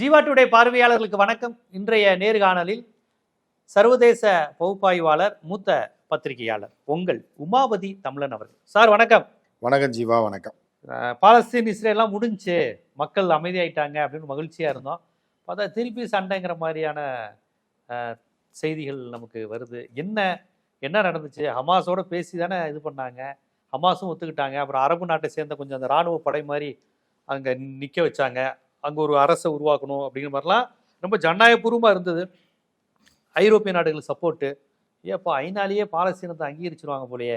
Jeeva today பார்வையாளர்களுக்கு வணக்கம். இன்றைய நேர்காணலில் சர்வதேச பகுப்பாய்வாளர் மூத்த பத்திரிகையாளர் உங்கள் உமாபதி தமிழன் அவர்கள். சார் வணக்கம். வணக்கம் ஜீவா வணக்கம். பாலஸ்தீன் இஸ்ரேல்லாம் முடிஞ்சு மக்கள் அமைதியாயிட்டாங்க அப்படின்னு மகிழ்ச்சியா இருந்தோம். பார்த்தா திருப்பி சண்டைங்கிற மாதிரியான செய்திகள் நமக்கு வருது. என்ன என்ன நடந்துச்சு? ஹமாஸோட பேசி தானே இது பண்ணாங்க. ஹமாஸும் ஒத்துக்கிட்டாங்க. அப்புறம் அரபு நாட்டை சேர்ந்த கொஞ்சம் அந்த ராணுவ படை மாதிரி அங்கே நிற்க வச்சாங்க. அங்கே ஒரு அரசை உருவாக்கணும் அப்படிங்கிற மாதிரிலாம் ரொம்ப ஜனநாயகபூர்வமாக இருந்தது. ஐரோப்பிய நாடுகள் சப்போர்ட்டு ஏப்பா ஐநாலேயே பாலஸ்தீனத்தை அங்கீகரிச்சிருவாங்க போலயே.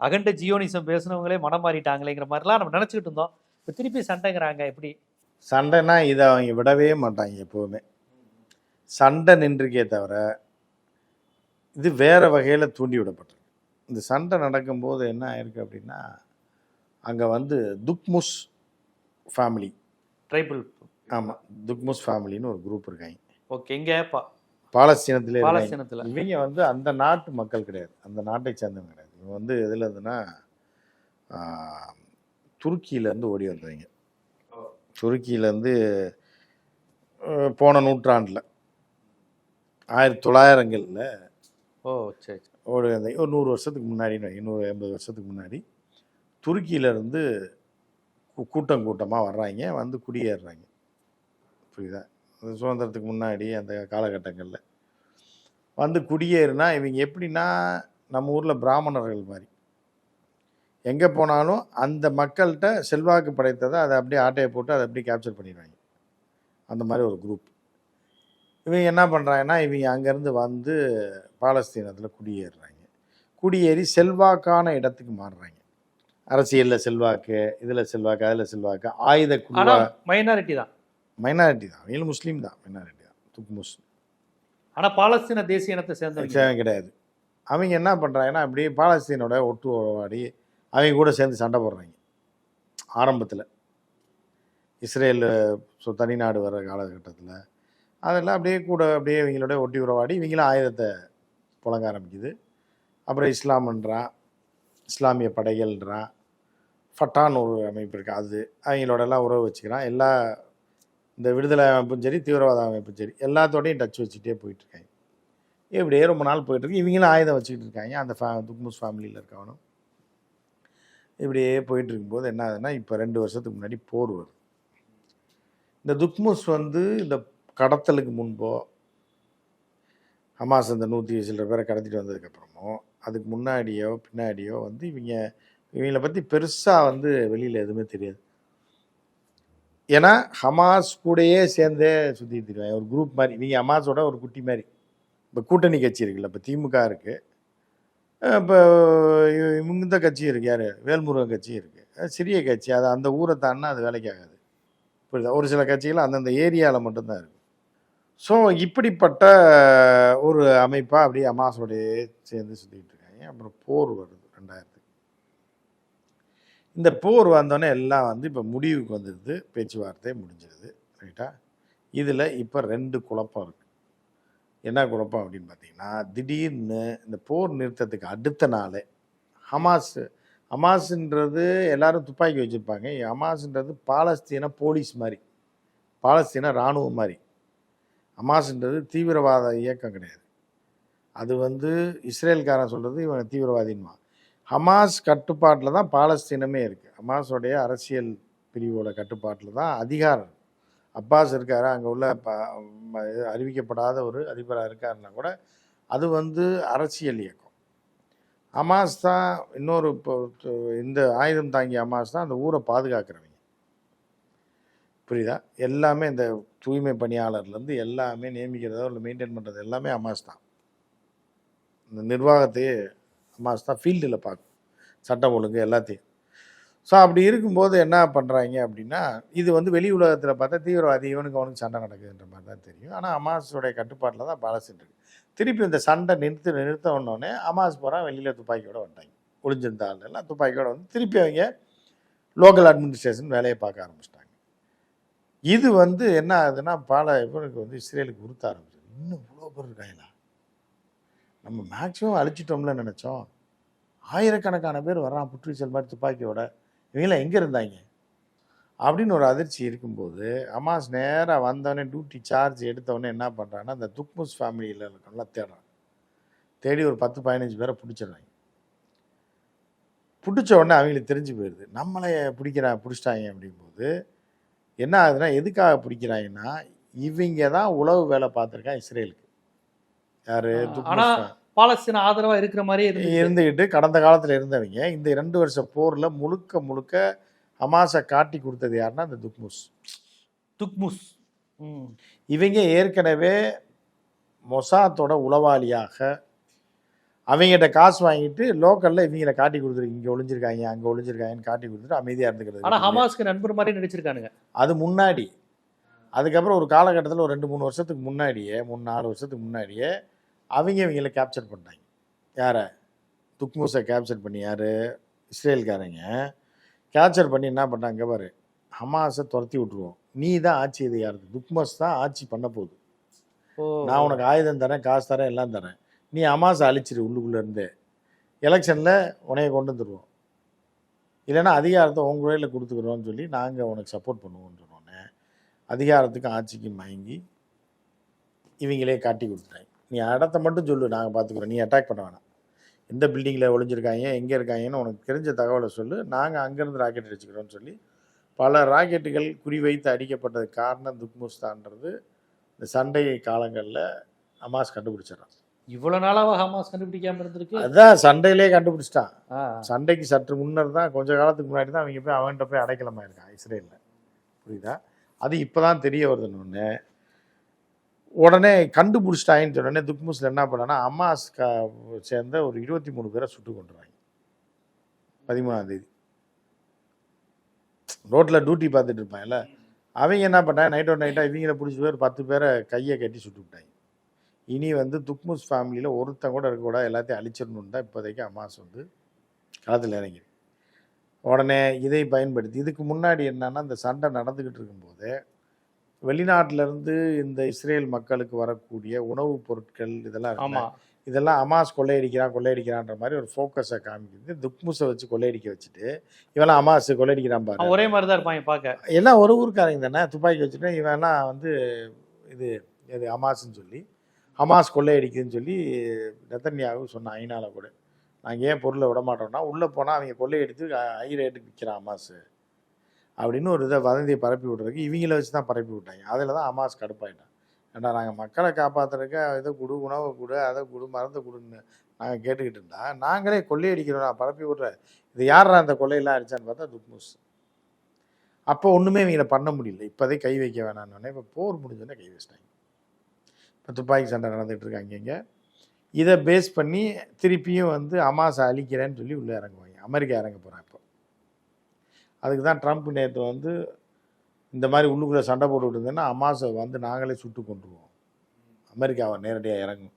அகண்ட ஜியோனிசம் பேசுனவங்களே மனம் மாறிட்டாங்களேங்கிற மாதிரிலாம் நம்ம நினச்சிக்கிட்டு இருந்தோம். இப்போ திருப்பி சண்டைங்கிறாங்க எப்படி? சண்டைனா இதை அவங்க விடவே மாட்டாங்க எப்போவுமே சண்டை நின்றுக்கே தவிர இது வேறு வகையில் தூண்டி விடப்பட்டிருக்கு இந்த சண்டை நடக்கும்போது என்ன ஆயிருக்கு அப்படின்னா அங்கே வந்து துக்முஸ் ஃபேமிலி ட்ரைபிள் ஆமாம் துக்முஸ் ஃபேமிலின்னு ஒரு குரூப் இருக்காங்க. ஓகே எங்கே பா பாலஸ்தீனத்திலே பாலஸ்தீனத்தில். இவங்க வந்து அந்த நாட்டு மக்கள் கிடையாது. அந்த நாட்டை சேர்ந்தவங்க கிடையாது. இவங்க வந்து எதுல இருந்துன்னா துருக்கியிலேருந்து ஓடி வந்தவங்க. துருக்கியிலேருந்து போன நூற்றாண்டில் ஆயிரத்தி தொள்ளாயிரங்களில் ஓ சரி ஒரு நூறு வருஷத்துக்கு முன்னாடி நூறு எண்பது வருஷத்துக்கு முன்னாடி துருக்கியிலேருந்து கூட்டம் கூட்டமாக வர்றாங்க வந்து குடியேறுறாங்க. புரியுதா? சுதந்திரத்துக்கு முன்னாடி அந்த காலகட்டங்களில். வந்து குடியேறுனா இவங்க எப்படின்னா நம்ம ஊரில் பிராமணர்கள் மாதிரி. எங்கே போனாலும் அந்த மக்கள்கிட்ட செல்வாக்கு படைத்ததை அதை அப்படியே ஆட்டையை போட்டு அதை அப்படியே கேப்சர் பண்ணிடுவாங்க. அந்த மாதிரி ஒரு குரூப் இவங்க என்ன பண்ணுறாங்கன்னா இவங்க அங்கேருந்து வந்து பாலஸ்தீனத்தில் குடியேறுறாங்க. குடியேறி செல்வாக்கான இடத்துக்கு மாறுறாங்க. அரசியலில் செல்வாக்கு இதில் செல்வாக்கு அதில் செல்வாக்கு ஆயுத ஆனால் மைனாரிட்டி தான். மைனாரிட்டி தான். அவங்களும் முஸ்லீம் தான் மைனாரிட்டி தான். துக் முஸ்லீம். ஆனால் பாலஸ்தீன தேசிய இனத்தை சேவன் கிடையாது. அவங்க என்ன பண்ணுறாங்கன்னா அப்படியே பாலஸ்தீனோட ஒட்டு உறவாடி அவங்க கூட சேர்ந்து சண்டை போடுறாங்க. ஆரம்பத்தில். இஸ்ரேல் ஸோ தனிநாடு வர்ற காலகட்டத்தில். அதெல்லாம் அப்படியே கூட அப்படியே இவங்களோட ஒட்டி உறவாடி இவங்களும் ஆயுதத்தை புழங்க ஆரம்பிக்குது. அப்புறம் இஸ்லாம்ன்றான் இஸ்லாமிய படைகள்ன்றான் ஃபட்டான் ஒரு அமைப்பு இருக்குது அது அவங்களோட எல்லாம் உறவு வச்சுக்கிறான் எல்லா இந்த விடுதலை அமைப்பும் சரி தீவிரவாத அமைப்பும் சரி எல்லாத்தோடையும் டச் வச்சுட்டே போயிட்டுருக்காங்க இப்படியே ரொம்ப நாள் போயிட்டுருக்கு இவங்களும் ஆயுதம் வச்சுக்கிட்டு இருக்காங்க. அந்த ஃபே துக்முஸ் ஃபேமிலியில் இருக்கவனும். இப்படியே போயிட்டு இருக்கும்போது என்ன ஆகுதுன்னா இப்போ ரெண்டு வருஷத்துக்கு முன்னாடி போர் வருது. இந்த துக்முஸ் வந்து இந்த கடத்தலுக்கு முன்போ ஹமாஸ் அந்த நூற்றி சில பேரை கடத்திட்டு வந்ததுக்கப்புறமோ அதுக்கு முன்னாடியோ பின்னாடியோ வந்து இவங்க இவங்களை பற்றி பெருசாக வந்து வெளியில் எதுவுமே தெரியாது. ஏன்னா ஹமாஸ் கூடயே சேர்ந்தே சுற்றி தெரியும் ஒரு குரூப் மாதிரி. இவங்க ஹமாஸோட ஒரு குட்டி மாதிரி. இப்போ கூட்டணி கட்சி இருக்குல்ல. இப்போ திமுக இருக்குது இப்போ இவங்க இந்த கட்சி இருக்கு. யார்? வேல்முருகன் கட்சி இருக்குது சிறிய கட்சி. அது அந்த ஊரை தாண்டினா அது வேலைக்கு ஆகாது. புரியுதா? ஒரு சில கட்சிகள் அந்தந்த ஏரியாவில் மட்டும்தான் இருக்குது ஸோ இப்படிப்பட்ட ஒரு அமைப்பாக அப்படியே அமாசோடையே சேர்ந்து சுற்றிக்கிட்டு இருக்காங்க. அப்புறம் போர் வருது ரெண்டாயிரத்தி இந்த போர் வந்தோடனே எல்லாம் வந்து இப்போ முடிவுக்கு வந்துடுது பேச்சுவார்த்தை முடிஞ்சிருது. ரைட்டா? இதில் இப்போ ரெண்டு குழப்பம் இருக்குது என்ன குழப்பம் அப்படின்னு பார்த்தீங்கன்னா திடீர்னு இந்த போர் நிறுத்தத்துக்கு அடுத்த நாளே ஹமாஸ் ஹமாஸ்ன்றது எல்லாரும் துப்பாக்கி வச்சுருப்பாங்க. ஹமாஸ்ன்றது பாலஸ்தீன போலீஸ் மாதிரி பாலஸ்தீன இராணுவம் மாதிரி. ஹமாஸ்ன்றது தீவிரவாத இயக்கம் கிடையாது. அது வந்து இஸ்ரேல்காரன் சொல்கிறது இவன் தீவிரவாதின்மா ஹமாஸ் கட்டுப்பாட்டில் தான் பாலஸ்தீனமே இருக்குது ஹமாஸோடைய அரசியல் பிரிவோட கட்டுப்பாட்டில் தான் அதிகாரம். அப்பாஸ் இருக்கார் அங்கே உள்ள ப அறிவிக்கப்படாத ஒரு அதிபராக இருக்காருன்னா கூட அது வந்து அரசியல் இயக்கம். ஹமாஸ் தான் இன்னொரு இப்போ இந்த ஆயுதம் தாங்கி ஹமாஸ் தான் அந்த ஊரை பாதுகாக்கிறவங்க. புரியுதா? எல்லாமே இந்த தூய்மை பணியாளர்லேருந்து எல்லாமே நியமிக்கிறதோ இல்லை மெயின்டைன் பண்ணுறது எல்லாமே ஹமாஸ் தான். இந்த நிர்வாகத்தையே ஹமாஸ் தான் ஃபீல்டில் பார்க்கும் சட்டம் ஒழுங்கு எல்லாத்தையும். ஸோ அப்படி இருக்கும்போது என்ன பண்ணுறாங்க அப்படின்னா இது வந்து வெளி உலகத்தில் பார்த்தா தீவிரவாதி இவனுக்கு அவனுக்கு சண்டை நடக்குதுன்ற மாதிரி தான் தெரியும். ஆனால் ஹமாஸோடைய கட்டுப்பாட்டில் தான் பாலஸ்தீன் இருக்கு. திருப்பி இந்த சண்டை நிறுத்து நிறுத்த உடனே அமாஸ் போகிறான் வெளியில் துப்பாக்கியோட வந்துட்டாங்க. ஒளிஞ்சிருந்த ஆள் துப்பாக்கியோடு துப்பாக்கியோட வந்து திருப்பி அவங்க லோக்கல் அட்மினிஸ்ட்ரேஷன் வேலையை பார்க்க ஆரம்பிச்சிட்டாங்க. இது வந்து என்ன ஆகுதுன்னா பால இவனுக்கு வந்து இஸ்ரேலுக்கு உறுத்த ஆரம்பிச்சு இன்னும் இவ்வளோ பேர் இருக்காங்களா? நம்ம மேக்ஸிமம் அழிச்சிட்டோம்ல நினச்சோம். ஆயிரக்கணக்கான பேர் வர்றான் புற்றுச்சல் மாதிரி துப்பாக்கியோட. இவங்களாம் எங்கே இருந்தாங்க? அப்படின்னு ஒரு அதிர்ச்சி இருக்கும்போது அமாஸ் நேராக வந்தவொடனே டியூட்டி சார்ஜ் எடுத்தவொடனே என்ன பண்ணுறாங்கன்னா அந்த துக்முஸ் ஃபேமிலியில் நல்லா தேடுறான். தேடி ஒரு பத்து பதினஞ்சு பேரை பிடிச்சிடுறாங்க. பிடிச்ச உடனே அவங்களுக்கு தெரிஞ்சு போயிடுது. நம்மளை பிடிக்கிறா பிடிச்சிட்டாங்க அப்படிங்கும்போது என்ன ஆகுதுன்னா எதுக்காக பிடிக்கிறாங்கன்னா இவங்க தான் உளவு வேலை பார்த்துருக்கான் இஸ்ரேலுக்கு. யாரு? ஆனா பாலஸ்தீன ஆதரவா இருக்கிற மாதிரியே இருந்து இருந்துக்கிட்டு கடந்த காலத்தில் இருந்தவங்க இந்த ரெண்டு வருஷ போரில் முழுக்க முழுக்க ஹமாஸை காட்டி கொடுத்தது யாருன்னா இந்த துக்முஸ் துக்முஸ். இவங்க ஏற்கனவே மொசாத்தோட உளவாளியாக அவங்ககிட்ட காசு வாங்கிட்டு லோக்கலில் இவங்கள காட்டி கொடுத்துருக்கு இங்கே ஒளிஞ்சிருக்காங்க அங்கே ஒளிஞ்சிருக்காங்கன்னு காட்டி கொடுத்துட்டு அமைதியாக ஆனா இருந்துக்கிறது ஹமாஸ்க்கு நண்பர் மாதிரி நடிச்சிருக்கானுங்க. அது முன்னாடி. அதுக்கப்புறம் ஒரு காலகட்டத்தில் ஒரு ரெண்டு மூணு வருஷத்துக்கு முன்னாடியே மூணு நாலு வருஷத்துக்கு முன்னாடியே அவங்க இவங்கள கேப்சர் பண்ணிட்டாங்க. யாரை? துக்மூஸை கேப்சர் பண்ணி யார்? இஸ்ரேல்காரங்க. கேப்சர் பண்ணி என்ன பண்ணாங்க பாரு? ஹமாஸை துரத்தி விட்டுருவோம். நீ தான் ஆட்சி இது யாருக்கு துக்மஸ் தான் ஆட்சி பண்ண போகுது. நான் உனக்கு ஆயுதம் தரேன் காசு தரேன் எல்லாம் தரேன். நீ அமாசை அழிச்சிரு உள்ளுக்குள்ளே இருந்தே. எலெக்ஷனில் உனைய கொண்டு வந்துடுவோம் இல்லைன்னா அதிகாரத்தை உங்க வழியில் கொடுத்துக்குறோம்னு சொல்லி நாங்கள் உனக்கு சப்போர்ட் பண்ணுவோம்னு சொன்னோன்னே அதிகாரத்துக்கும் ஆட்சிக்கும் மயங்கி இவங்களே காட்டி கொடுத்துட்டாங்க. நீ இடத்த மட்டும் சொல்லு நாங்கள் பார்த்துக்குறோம் நீ அட்டாக் பண்ண வேணாம். எந்த பில்டிங்கில் ஒளிஞ்சிருக்காங்க எங்கே இருக்காங்கன்னு உனக்கு தெரிஞ்ச தகவலை சொல்லு. நாங்கள் அங்கேருந்து ராக்கெட் அடிச்சுக்கிறோம்னு சொல்லி பல ராக்கெட்டுகள் குறிவைத்து அடிக்கப்பட்டது காரணம் துக்முஸ்தான்றது. இந்த சண்டை காலங்களில் அமாஸ் கண்டுபிடிச்சிடறான். இவ்வளவு நாளாவா ஹமாஸ் கண்டுபிடிக்காம இருந்திருக்கு? அதான் சண்டையிலே கண்டுபிடிச்சிட்டான். சண்டைக்கு சற்று முன்னர் தான் கொஞ்ச காலத்துக்கு முன்னாடி தான் அவங்க போய் அவன்கிட்ட போய் அடைக்கலமா இருக்கான் இஸ்ரேலில். புரியுதா? அது இப்போ தான் தெரிய வருதுன்னு ஒன்று உடனே கண்டுபிடிச்சிட்டாயின்னு உடனே துக்முஸ்ல என்ன பண்ணான்னா அம்மாஸ் சேர்ந்த ஒரு இருபத்தி மூணு பேரை சுட்டு கொண்டுறாங்க பதிமூணாம் தேதி. ரோட்டில் டியூட்டி பார்த்துட்டு இருப்பாங்கல்ல அவங்க என்ன பண்ணாங்க நைட்டோட நைட்டாக இவங்கள பிடிச்சி பேர் பத்து பேரை கையை கட்டி சுட்டு விட்டாங்க. இனி வந்து துக்முஸ் ஃபேமிலியில் ஒருத்தன் கூட இருக்கக்கூடாது எல்லாத்தையும் அழிச்சிடணுன்னு தான் இப்போதைக்கு அம்மாஸ் வந்து களத்தில் இறங்கி உடனே இதை பயன்படுத்தி இதுக்கு முன்னாடி என்னன்னா இந்த சண்டை நடந்துக்கிட்டு இருக்கும்போது வெளிநாட்டுல இருந்து இந்த இஸ்ரேல் மக்களுக்கு வரக்கூடிய உணவுப் பொருட்கள் இதெல்லாம் ஆமா. இருக்குல்ல, இதெல்லாம் அமாஸ் கொள்ளையடிக்கிறான் கொள்ளையடிக்கிறான்ற மாதிரி ஒரு ஃபோக்கஸை காமிக்குது. துக்முஸை வச்சு கொள்ளையடிக்க வச்சுட்டு இவெல்லாம் அமாஸ் கொள்ளையடிக்கிறான் பாரு. அவன் ஒரே மாதிரி தான் இருப்பாங்க பார்க்க. எல்லாம் ஒரு ஊருக்காரங்க தானே துப்பாக்கி வச்சுட்டு இவன்லாம் வந்து இது இது ஹமாஸ்ன்னு சொல்லி ஹமாஸ் கொள்ளையடிக்குதுன்னு சொல்லி நெத்தன்யாவு சொன்னான் ஐநால கூட. நாங்கள் ஏன் பொருளை விட மாட்டோம்னா உள்ளே போனால் அவங்க கொள்ளையடித்து ஹை ரேட்டுக்கு விற்கிறான் ஹமாஸ். அப்படின்னு ஒரு இதை வதந்தியை பரப்பி விட்றதுக்கு இவங்கள வச்சு தான் பரப்பி விட்டாங்க. அதில் தான் அமாஸ் கடுப்பாயிட்டான். ஏன்னா நாங்கள் மக்களை காப்பாற்றுறதுக்கு இதை கொடு உணவை கொடு அதை கொடு மருந்து கொடுன்னு நாங்கள் கேட்டுக்கிட்டு இருந்தா நாங்களே கொள்ளையடிக்கிறோம் நான் பரப்பி விட்றேன். இது யாரா அந்த கொள்ளையெல்லாம் அடித்தான்னு பார்த்தா துக்முஸ். அப்போ ஒன்றுமே இவங்கள பண்ண முடியல. இப்போதே கை வைக்க வேணான்னு இப்போ போர் முடிஞ்சோடனே கை வச்சிட்டாங்க. இப்போ துப்பாக்கி சண்டை நடந்துகிட்டு இருக்காங்க இங்கே. இதை பேஸ் பண்ணி திருப்பியும் வந்து அமாசை அழிக்கிறேன்னு சொல்லி உள்ளே இறங்குவாங்க. அமெரிக்கா இறங்க போகிறாங்க அதுக்கு தான் ட்ரம்ப் நேற்று வந்து இந்த மாதிரி உள்ளுக்குள்ளே சண்டை போட்டுக்கிட்டு இருந்தேன்னா அமாசை வந்து நாங்களே சுட்டு கொண்டுருவோம் அமெரிக்காவை நேரடியாக இறங்கும்.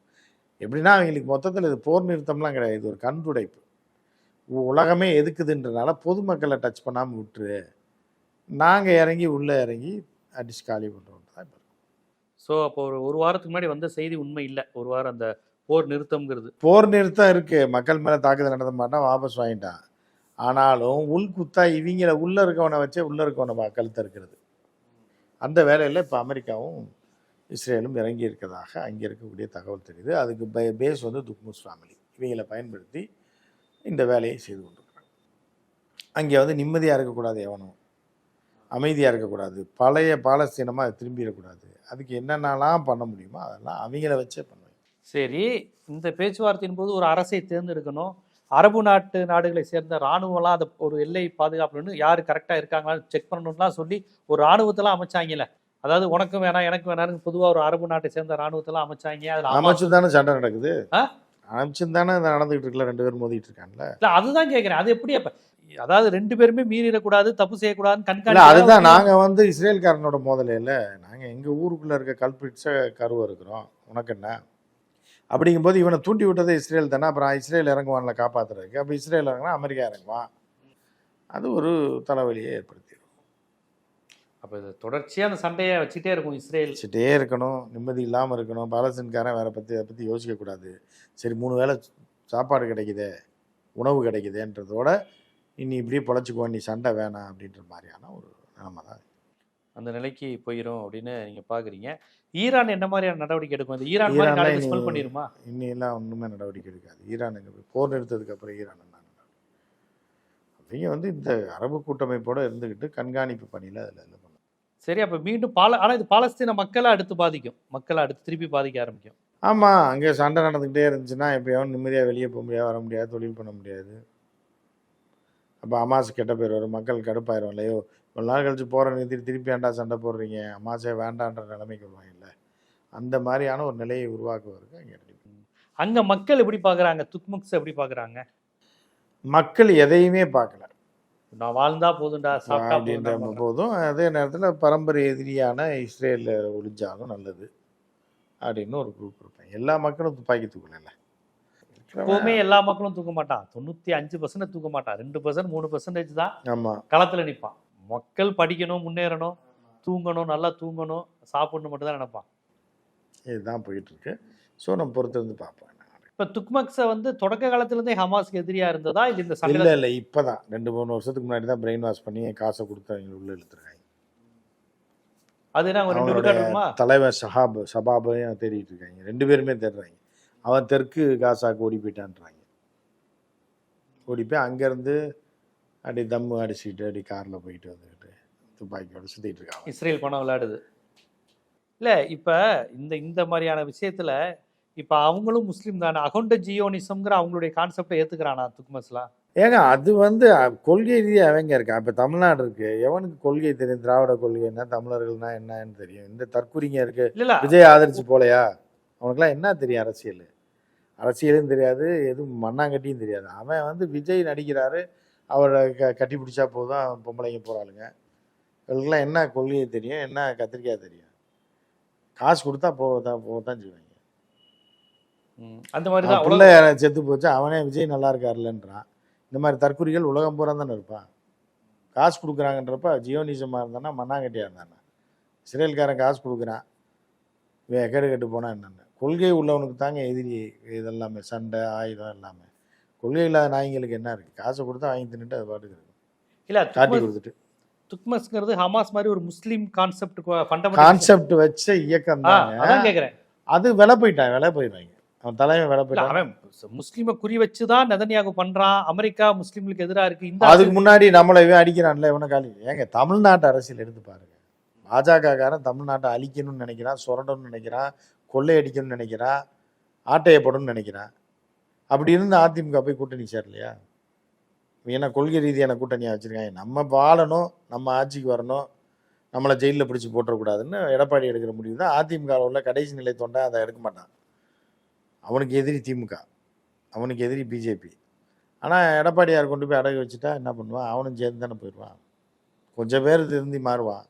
எப்படின்னா அவங்களுக்கு மொத்தத்தில் இது போர் நிறுத்தம்லாம் கிடையாது. இது ஒரு கண் துடைப்பு. உ- உலகமே எதுக்குதுன்றனால பொதுமக்களை டச் பண்ணாமல் விட்டுரு. நாங்கள் இறங்கி உள்ளே இறங்கி அடிச்சு காலி பண்ணுறோம் தான் இப்போ. சோ அப்போ ஒரு ஒரு வாரத்துக்கு முன்னாடி வந்த செய்தி உண்மை இல்ல. ஒரு வாரம் அந்த போர் நிறுத்தம்ங்கிறது. போர் நிறுத்தம் இருக்கு. மக்கள் மேலே தாக்குதல் நடத்த மாட்டான் வாபஸ் வாங்கிட்டான். ஆனாலும் உள்குத்தா இவங்கள உள்ள இருக்கவனை வச்சே உள்ள இருக்கவனை கழுத்த இருக்கிறது அந்த வேலையில் இப்போ அமெரிக்காவும் இஸ்ரேலும் இறங்கி இருக்கிறதாக அங்கே இருக்கக்கூடிய தகவல் தெரியுது. அதுக்கு பே பேஸ் வந்து துக்முஸ் ஃபேமிலி இவங்களை பயன்படுத்தி இந்த வேலையை செய்து கொண்டிருக்கிறாங்க. அங்கே வந்து நிம்மதியாக இருக்கக்கூடாது எவனும். அமைதியாக இருக்கக்கூடாது. பழைய பாலஸ்தீனமாக திரும்பிடக்கூடாது. அதுக்கு என்னென்னலாம் பண்ண முடியுமோ அதெல்லாம் அவங்கள வச்சே பண்ணுவேன். சரி இந்த பேச்சுவார்த்தையின் போது ஒரு அரசை தேர்ந்தெடுக்கணும். அரபு நாட்டு நாடுகளை சேர்ந்த ராணுவம்லாம் அந்த ஒரு எல்லை பாதுகாப்புன்னு யார் கரெக்டாக இருக்காங்களான்னு செக் பண்ணணும்லாம் சொல்லி ஒரு ராணுவத்தெல்லாம் அமைச்சாங்கல்ல அதாவது உனக்கும் வேணாம் எனக்கு வேணாம்னு பொதுவாக ஒரு அரபு நாட்டை சேர்ந்த ராணுவத்தெல்லாம் அமைச்சாங்க. அதில் அமைச்சு தானே சண்டை நடக்குது? அமைச்சு தானே நடந்துகிட்டு இருக்குல்ல ரெண்டு பேரும் மோதிட்டு இருக்காங்கல்ல? இல்லை அதுதான் கேட்குறேன் அது எப்படி அப்போ? அதாவது ரெண்டு பேருமே மீறிடக்கூடாது தப்பு செய்யக்கூடாதுன்னு கண்காணி அதுதான் நாங்க வந்து இஸ்ரேல்காரனோட மோதல இல்ல. நாங்க எங்க ஊருக்குள்ள இருக்க கல்பிட்ஸ கருவ இருக்கிறோம் உனக்கு என்ன? அப்படிங்கும்போது இவனை தூண்டி விட்டது இஸ்ரேல் தானே? அப்புறம் இஸ்ரேல் இறங்குவான்ல காப்பாத்துறதுக்கு. அப்ப இஸ்ரேல் இறங்கினா அமெரிக்கா இறங்குவான். அது ஒரு தலைவலியை ஏற்படுத்திடும். அப்போ இது தொடர்ச்சியாக அந்த சண்டையை வச்சுட்டே இருக்கும் இஸ்ரேல். வச்சுட்டே இருக்கணும். நிம்மதி இல்லாமல் இருக்கணும். பாலஸ்தீன்காரன் வேற பற்றி அதை பற்றி யோசிக்கக்கூடாது சரி மூணு வேளை சாப்பாடு கிடைக்குதே உணவு கிடைக்குதேன்றதோட இனி இப்படியே பொழைச்சிக்கோ நீ சண்டை வேணாம் அப்படின்ற மாதிரியான ஒரு ஆமாம் தான். அந்த நிலைக்கு போயிடும் அப்படின்னு நீங்க பாக்குறீங்க. ஈரான் என்ன மாதிரியான நடவடிக்கை எடுக்கும்? இந்த ஈரான் மாதிரி ஈரான்லாம் நாளைக்கு இனி- ஸ்மெல் பண்ணிருமா? இன்னையெல்லாம் ஒன்றுமே நடவடிக்கை எடுக்காது. ஈரானுக்கு போர் நிறுத்ததுக்கு அப்புறம் ஈரான் என்ன அவங்க வந்து இந்த அரபு கூட்டமைப்போட இருந்துக்கிட்டு கண்காணிப்பு பணியில் அதில் இது பண்ணும். சரி அப்ப மீண்டும் பால ஆனா இது பாலஸ்தீன மக்களை அடுத்து பாதிக்கும். மக்களை அடுத்து திருப்பி பாதிக்க ஆரம்பிக்கும். ஆமாம் அங்கே சண்டை நடந்துக்கிட்டே இருந்துச்சுன்னா எப்பயாவது நிம்மதியாக வெளியே போக முடியாது வர முடியாது தொழில் பண்ண முடியாது. அப்போ அமாஸ் கெட்ட பேர் வரும் மக்கள் கடுப்பாயிரும் இல்லையோ இவ்வளோ நாள் கழிச்சு போகிற நிறுத்திட்டு திருப்பி ஏன்டா சண்டை போடுறீங்க? அமாசே வேண்டான்ற நிலைமைக்கு வருவாங்கல்ல அந்த மாதிரியான ஒரு நிலையை உருவாக்குவதற்கு அங்கே. அங்க மக்கள் எப்படி பாக்குறாங்க? துக்முக்ஸ் எப்படி பாக்குறாங்க? மக்கள் எதையுமே பார்க்கல. நான் வாழ்ந்தா போதும்டா சாப்பிட்டா அப்படின்ற போதும். அதே நேரத்தில் பரம்பரை எதிரியான இஸ்ரேலில் ஒழிஞ்சாலும் நல்லது அப்படின்னு ஒரு குரூப் இருப்பேன் எல்லா மக்களும் துப்பாக்கி தூக்கல எப்பவுமே எல்லா மக்களும் தூக்க மாட்டான். தொண்ணூத்தி அஞ்சு பர்சன்ட் தூக்க மாட்டான். ரெண்டு பர்சன்ட் மூணு பர்சன்டேஜ் தான் ஆமாம் களத்துல நிப்பான். மக்கள் படிக்கணும் முன்னேறணும் தூங்கணும் நல்லா தூங்கணும் சாப்பிடணும் மட்டும் தான் நினைப்பான். இதுதான் போயிட்டு இருக்கு ஸோ நம்ம பொறுத்து வந்து பார்ப்போம். இப்ப துக்மக்ஸ வந்து தொடக்க காலத்துல இருந்தே ஹமாஸ்க்கு எதிரியா இருந்ததா? இல்ல இந்த இல்லை இல்லை இப்போ தான் ரெண்டு மூணு வருஷத்துக்கு முன்னாடி தான் பிரெயின் வாஷ் பண்ணி காசை கொடுத்து அவங்க உள்ள இழுத்துருக்காங்க. அது என்ன இருக்குமா தலைவர் ஷஹாப் ஷபாபையும் தேடிட்டு இருக்காங்க. ரெண்டு பேருமே தேடுறாங்க. அவன் தெற்கு காசாக்கு ஓடி போயிட்டான்றாங்க. ஓடி போய் அங்கேருந்து அப்படி தம்மு அடிச்சுக்கிட்டு அப்படி காரில் போயிட்டு வந்துக்கிட்டு துப்பாக்கியோட சுற்றிட்டு இருக்காங்க. இஸ்ரேல் பணம் விளையாடுது. இல்ல இப்ப இந்த இந்த மாதிரியான விஷயத்துல இப்ப அவங்களும் முஸ்லீம் தானே அகௌண்ட ஜியோனிசம்ங்கிற அவங்களுடைய கான்செப்டை ஏத்துக்கிறானா துக்மஸ்லாம் ஏங்க அது வந்து கொள்கை ரீதியாக அவங்க இருக்கா? இப்போ தமிழ்நாடு இருக்கு. எவனுக்கு கொள்கை தெரியும்? திராவிட கொள்கை என்ன? தமிழர்கள்னா என்னன்னு தெரியும். இந்த தற்குறிங்க இருக்கு. விஜய் ஆதரிச்சு போலையா? அவனுக்குலாம் என்ன தெரியும் அரசியல்? அரசியலும் தெரியாது எதுவும் மண்ணாங்கட்டியும் தெரியாது. அவன் வந்து விஜய் நடிக்கிறாரு. அவரை க கட்டி பிடிச்சா போதும் பொம்பளைங்க போகிறாளுங்க இவங்களுக்குலாம் என்ன கொள்கை தெரியும் என்ன கத்திரிக்காய் தெரியும். காசு கொடுத்தா போகத்தான் போகத்தான் செய்வாங்க. ம், அந்த மாதிரி தான் பிள்ளை செத்து போச்சு அவனே விஜய் நல்லா இருக்காருலன்றான் இந்த மாதிரி தற்குறிகள் உலகம் பூரா தானே இருப்பான் காசு கொடுக்குறாங்கன்றப்ப ஜியோனிசமாக இருந்தானா மண்ணாங்கட்டியாக இருந்தானா? இஸ்ரேல்காரன் காசு கொடுக்குறான். எக்கடு கட்டு போனால் என்னென்ன. கொள்கை உள்ளவனுக்கு தாங்க எதிரி இதெல்லாமே சண்டை ஆயுதம் எல்லாமே. கொள்கை இல்லாத நாய்ங்களுக்கு என்ன இருக்குது காசை கொடுத்தா வாங்கி தின்னுட்டு அது பாட்டுக்கு இருக்கும். இல்ல காட்டி கொடுத்துட்டு. துக்மஸ்ங்கிறது ஹமாஸ் மாதிரி ஒரு முஸ்லீம் கான்செப்ட் கான்செப்ட் வச்ச இயக்கம் தாங்க அதான் கேக்குறேன். அது விலை போயிட்டான் விலை போயிடுவாங்க அவன் தலைவன் விலை போயிட்டான் அவன் முஸ்லீமை குறி வச்சுதான் நெதன்யாகு பண்றான். அமெரிக்கா முஸ்லீம்களுக்கு எதிரா இருக்கு. இந்த அதுக்கு முன்னாடி நம்மளை இவன் அடிக்கிறான்ல இவனை காலி. ஏங்க தமிழ்நாட்டு அரசியல் எடுத்து பாருங்க. பாஜக காரன் தமிழ்நாட்டை அழிக்கணும்னு நினைக்கிறான் சுரண்டணும்னு நினைக்கிறான் கொள்ளையடிக்கணும்னு நினைக்கிறான் ஆட்டையப்படணும்னு நினைக்கிறான். அப்படி இருந்து அதிமுக போய் கூட்டணி சேரலையா? ஏன்னா கொள்கை ரீதியான கூட்டணியாக வச்சுருக்காங்க. நம்ம வாழணும் நம்ம ஆட்சிக்கு வரணும் நம்மளை ஜெயிலில் பிடிச்சி போட்டுறக்கூடாதுன்னு எடப்பாடி எடுக்கிற முடிவு தான். அதிமுக உள்ள கடைசி நிலை தொண்டை அதை எடுக்க மாட்டான். அவனுக்கு எதிரி திமுக அவனுக்கு எதிரி பிஜேபி. ஆனால் எடப்பாடியார் கொண்டு போய் அடகு வச்சுட்டா என்ன பண்ணுவான்? அவனும் சேர்ந்து தானே போயிடுவான். கொஞ்சம் பேர் திருந்தி மாறுவான்.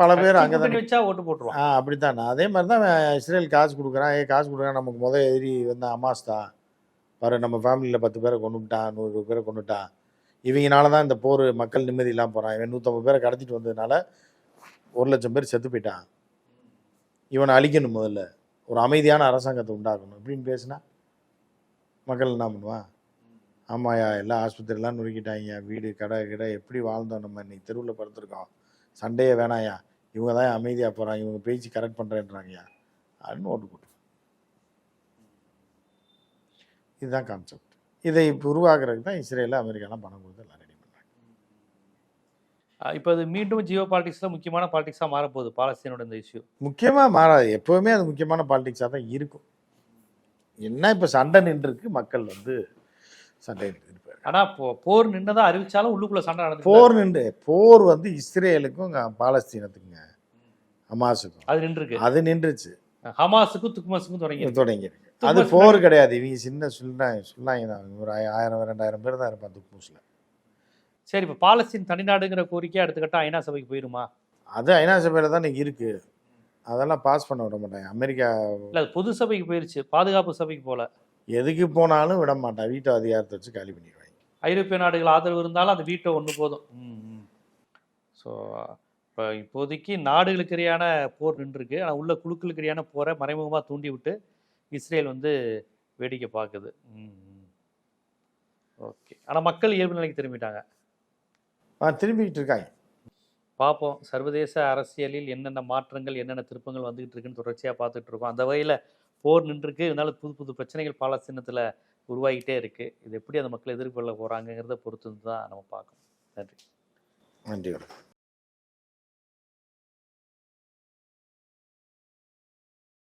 பல பேர் அங்கே கூட்டணி வச்சா ஓட்டு போட்டுருவான். ஆ அப்படித்தான். அதே மாதிரி தான் இஸ்ரேல் காசு கொடுக்குறான். ஏ காசு கொடுக்குறான். நமக்கு முதல் எதிரி வந்து அமாஸ் தான். பாரு நம்ம ஃபேமிலியில் பத்து பேரை கொண்டுட்டான் நூறு பேரை கொண்டுட்டான் இவங்கனால தான் இந்த போர் மக்கள் நிம்மதி இல்லாமல் போகிறான் இவன் நூற்றம்பது பேரை கடத்திட்டு வந்ததுனால ஒரு லட்சம் பேர் செத்து போயிட்டான். இவனை அழிக்கணும் முதல்ல. ஒரு அமைதியான அரசாங்கத்தை உண்டாக்கணும். இப்படின்னு பேசினா மக்கள் என்ன பண்ணுவான்? ஆமாயா எல்லா ஆஸ்பத்திரிலாம் நுறுக்கிட்டாங்க வீடு கடை கடை எப்படி வாழ்ந்தோம் நம்ம? இன்னைக்கு தெருவில் படுத்துருக்கோம். சண்டையே வேணாயா இவங்க தான் அமைதியாக போகிறாங்க இவங்க பேச்சு கரெக்ட் பண்ணுறேன்றாங்கய்யா அப்படின்னு ஓட்டு போட்டு. இதுதான் கான்செப்ட் இதை இப்போ உருவாக்குறதுக்கு தான் இஸ்ரேலில் அமெரிக்காலாம் பணம் கொடுத்து எல்லாம் ரெடி பண்ணுறாங்க அஹ் இப்ப இது மீண்டும் ஜியோ பாலிடிக்ஸ்ல முக்கியமான பாலிடிக்ஸா மாறப்போகுது. பாலஸ்தீனோட இந்த இஷ்யூ முக்கியமாக மாறாது. எப்போவுமே அது முக்கியமான பாலிடிக்ஸாக தான் இருக்கும். என்ன இப்போ சண்டை நின்றுருக்கு? மக்கள் வந்து சண்டை நின்று ஆனா போ- போர் நின்னதா அறிவிச்சாலும் உள்ளுக்குள்ள சண்டை நடந்து போர் நின்று போர் வந்து இஸ்ரேலுக்கும் பாலஸ்தீனத்துக்குங்க ஹமாஸுக்கும். அது நின்றுருக்கு. அது நின்றுச்சு. ஹமாஸுக்கும் துக்மஸுக்கும் தொடங்கி தொடங்கி இருக்கு அது போர் கிடையாது. இவங்க சின்ன சொல்லாங்க சொல்லாங்க தான் ஒரு ஆய- ஆயிரம் ரெண்டாயிரம் பேர் தான் இருப்பான் துக்மூஸில். சரி இப்ப பாலஸ்தீன் தனிநாடுங்கிற கோரிக்கை அடுத்த கட்டம் ஐநா சபைக்கு போயிருமா? அது ஐநா சபையில் தான் இன்னைக்கு இருக்கு. அதெல்லாம் பாஸ் பண்ண விட மாட்டாங்க. அமெரிக்கா இல்ல பொது சபைக்கு போயிருச்சு. பாதுகாப்பு சபைக்கு போல. எதுக்கு போனாலும் விட மாட்டான். வீட்டு அதிகாரத்தை வச்சு காலி பண்ணிடுவாங்க ஐரோப்பிய நாடுகள் ஆதரவு இருந்தாலும் அந்த வீட்டோ ஒன்று போதும். ஸோ இப்போ இப்போதைக்கு நாடுகளுக்கு இடையான போர் நின்றுருக்கு. ஆனால் உள்ள குழுக்களுக்கு இடையான போரை மறைமுகமாக தூண்டி விட்டு இஸ்ரேல் வந்து வேடிக்கை பார்க்குது. ஓகே ஆனால் மக்கள் இயல்பு நிலைக்கு திரும்பிட்டாங்க. ஆ திரும்பிக்கிட்டு இருக்காங்க. பார்ப்போம். சர்வதேச அரசியலில் என்னென்ன மாற்றங்கள் என்னென்ன திருப்பங்கள் வந்துகிட்டு இருக்குன்னு தொடர்ச்சியாக பார்த்துட்டு இருக்கோம். அந்த வகையில் போர் நின்றுருக்கு. இதனால புது புது பிரச்சனைகள் பாலஸ்தீனத்தில் உருவாகிட்டே இருக்குது இது எப்படி அந்த மக்கள் எதிர்கொள்ள போகிறாங்கிறத பொறுத்து தான் நம்ம பார்க்கணும். நன்றி. நன்றி வணக்கம்